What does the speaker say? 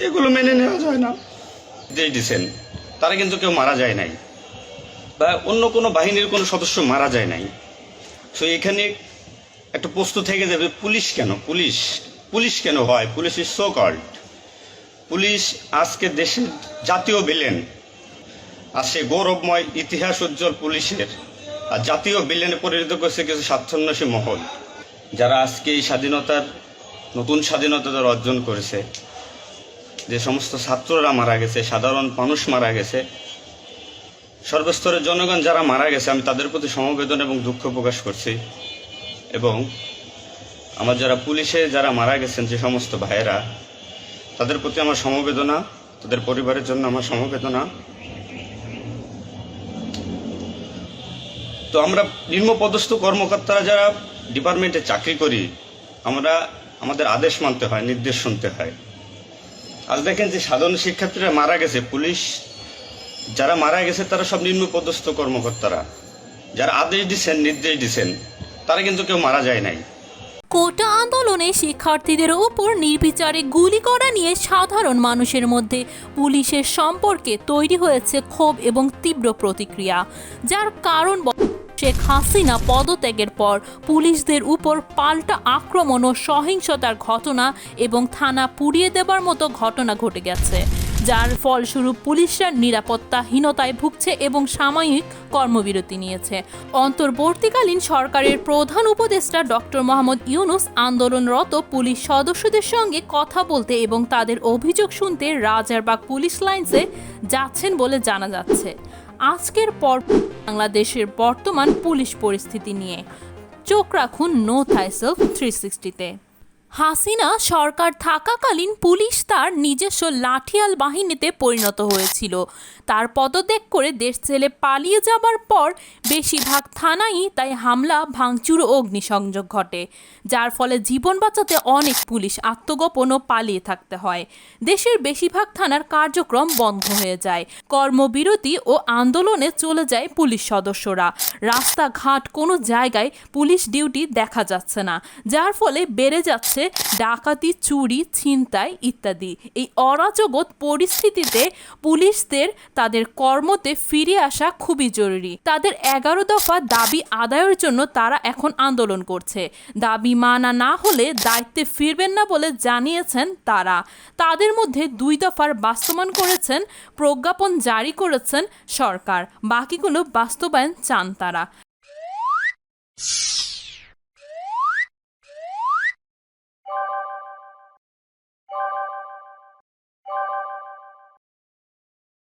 এগুলো মেনে নেওয়া যায় না। যে দিছেন, তারা কিন্তু কেউ মারা যায় নাই বা অন্য কোনো বাহিনীর কোনো সদস্য মারা যায় নাই। তো এখানে একটা প্রশ্ন থেকে যাবে, পুলিশ কেন? পুলিশ পুলিশ কেন হয়? Police is so called police আজকে দেশের জাতীয় বিলেন আর সে গৌরবময় ইতিহাস উজ্জ্বল পুলিশের। আর জাতীয় বিলেনে পরিণত করছে কিছু স্বার্থন্বেষী মহল। যারা আজকে এই স্বাধীনতার, নতুন স্বাধীনতা অর্জন করেছে। যে সমস্ত ছাত্ররা মারা গেছে, সাধারণ মানুষ মারা গেছে, সর্বস্তরের জনগণ যারা মারা গেছে, আমি তাদের প্রতি সমবেদনা এবং দুঃখ প্রকাশ করছি। এবং আমার যারা পুলিশে যারা মারা গেছেন, যে সমস্ত ভাইয়েরা, তাদের প্রতি আমার সমবেদনা, তাদের পরিবারের জন্য আমার সমবেদনা। তো আমরা নিম্নপদস্থ কর্মকর্তারা যারা ডিপার্টমেন্টে চাকরি করি, আমরা আমাদের আদেশ মানতে হয়, নির্দেশ শুনতে হয়। আজ দেখেন যে সাধারণ শিক্ষার্থীরা মারা গেছে, পুলিশ যারা মারা গেছে তারা সব নিম্নপদস্থ কর্মকর্তারা। যারা আদেশ দিচ্ছেন নির্দেশ দিচ্ছেন তারা কিন্তু কেউ মারা যায় নাই। কোটা আন্দোলনে শিক্ষার্থীদের উপর নির্বিচারে গুলি করা নিয়ে সাধারণ মানুষের মধ্যে পুলিশের সম্পর্কে তৈরি হয়েছে ক্ষোভ এবং তীব্র প্রতিক্রিয়া, যার কারণ শেখ হাসিনা পদত্যাগের পর পুলিশদের উপর পাল্টা আক্রমণ ও সহিংসতার ঘটনা এবং থানা পুড়িয়ে দেবার মতো ঘটনা ঘটে গেছে, যার ফলস্বরূপ পুলিশরা নিরাপত্তাহীনতায় ভুগছে এবং সাময়িক কর্মবিরতি নিয়েছে। অন্তর্বর্তীকালীন সরকারের প্রধান উপদেষ্টা ডক্টর মোহাম্মদ ইউনুস আন্দোলনরত পুলিশ সদস্যদের সঙ্গে কথা বলতে এবং তাদের অভিযোগ শুনতে রাজারবাগ পুলিশ লাইন্সে যাচ্ছেন বলে জানা যাচ্ছে। আজকের পর বাংলাদেশের বর্তমান পুলিশ পরিস্থিতি নিয়ে। চোখ রাখুন নো থাইসেলফ থ্রি সিক্সটিতে। হাসিনা সরকার থাকাকালীন পুলিশ তার নিজস্ব লাঠিয়াল বাহিনীতে পরিণত হয়েছিল। তার পদত্যাগ করে দেশ ছেলে পালিয়ে যাবার পর বেশিরভাগ থানাই তাই হামলা, ভাঙচুর ও অগ্নিসংযোগ ঘটে, যার ফলে জীবন বাঁচাতে অনেক পুলিশ আত্মগোপন ও পালিয়ে থাকতে হয়। দেশের বেশিরভাগ থানার কার্যক্রম বন্ধ হয়ে যায়। কর্মবিরতি ও আন্দোলনে চলে যায় পুলিশ সদস্যরা। রাস্তাঘাট কোনো জায়গায় পুলিশ ডিউটি দেখা যাচ্ছে না, যার ফলে বেড়ে যাচ্ছে ডাকাতি, চুরি, ছিনতাই ইত্যাদি। এই অরাজকত পরিস্থিতিতে পুলিশদের তাদের কর্মতে ফিরে আসা খুবই জরুরি। তাদের এগারো দফা দাবি আদায়ের জন্য তারা এখন আন্দোলন করছে। দাবি মানা না হলে দায়িত্বে ফিরবেন না বলে জানিয়েছেন তারা। তাদের মধ্যে দুই দফার বাস্তবায়ন করেছেন, প্রজ্ঞাপন জারি করেছেন সরকার। বাকিগুলো বাস্তবায়ন চান তারা।